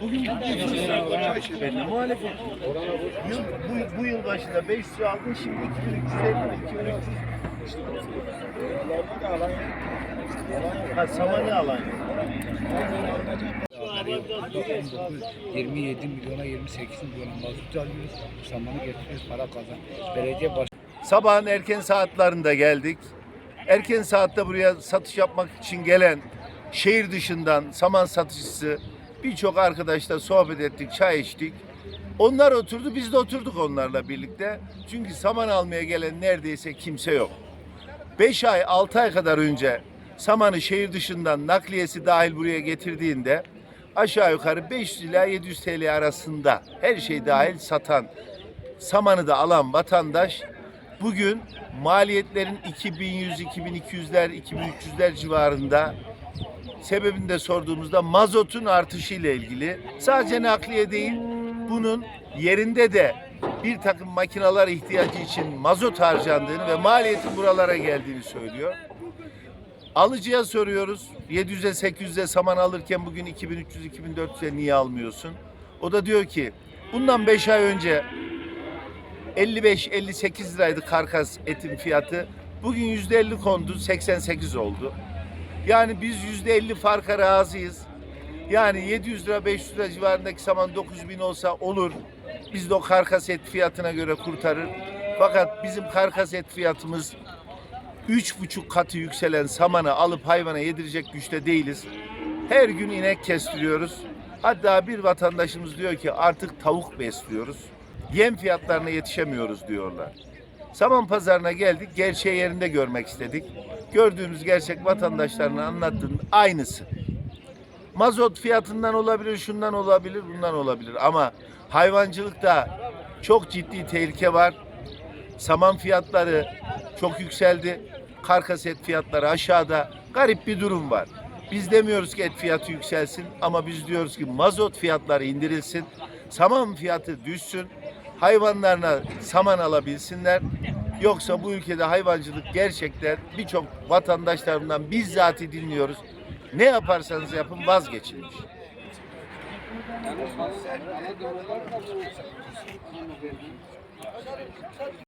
Bugün bu muhalefet. Yıl, bu, bu yıl başında 500 lira aldın şimdi 2350 mi 2300 Ha samanı alan. 27 milyona 28 milyona mazot alıyoruz. Samanı getiriyoruz para kazan. Belediye baş Sabahın erken saatlerinde geldik. Erken saatte buraya satış yapmak için gelen şehir dışından saman satıcısı birçok arkadaşla sohbet ettik, çay içtik. Onlar oturdu, biz de oturduk onlarla birlikte. Çünkü saman almaya gelen neredeyse kimse yok. 5 ay, 6 ay kadar önce samanı şehir dışından nakliyesi dahil buraya getirdiğinde aşağı yukarı 500 ila 700 TL arasında her şey dahil satan, samanı da alan vatandaş bugün maliyetlerin 2100, 2200'ler, 2300'ler civarında sebebini de sorduğumuzda mazotun artışıyla ilgili sadece nakliye değil bunun yerinde de bir takım makineler ihtiyacı için mazot harcandığını ve maliyetin buralara geldiğini söylüyor. Alıcıya soruyoruz. 700'e 800'e saman alırken bugün 2300 2400'e niye almıyorsun? O da diyor ki bundan 5 ay önce 55-58 liraydı karkas etin fiyatı. Bugün %50 kondu 88 oldu. Yani biz %50 farka razıyız. Yani 700 lira 500 lira civarındaki saman 9000 olsa olur. Biz de o karkas et fiyatına göre kurtarır. Fakat bizim karkas et fiyatımız üç buçuk katı yükselen samanı alıp hayvana yedirecek güçte değiliz. Her gün inek kestiriyoruz. Hatta bir vatandaşımız diyor ki artık tavuk besliyoruz. Yem fiyatlarına yetişemiyoruz diyorlar. Saman pazarına geldik, gerçeği yerinde görmek istedik. Gördüğümüz gerçek vatandaşlarına anlattığın aynısı. Mazot fiyatından olabilir, şundan olabilir, bundan olabilir. Ama hayvancılıkta çok ciddi tehlike var. Saman fiyatları çok yükseldi. Karkas et fiyatları aşağıda. Garip bir durum var. Biz demiyoruz ki et fiyatı yükselsin ama biz diyoruz ki mazot fiyatları indirilsin. Saman fiyatı düşsün. Hayvanlarına saman alabilsinler. Yoksa bu ülkede hayvancılık gerçekten birçok vatandaşlarımdan bizzati dinliyoruz. Ne yaparsanız yapın vazgeçilmiş.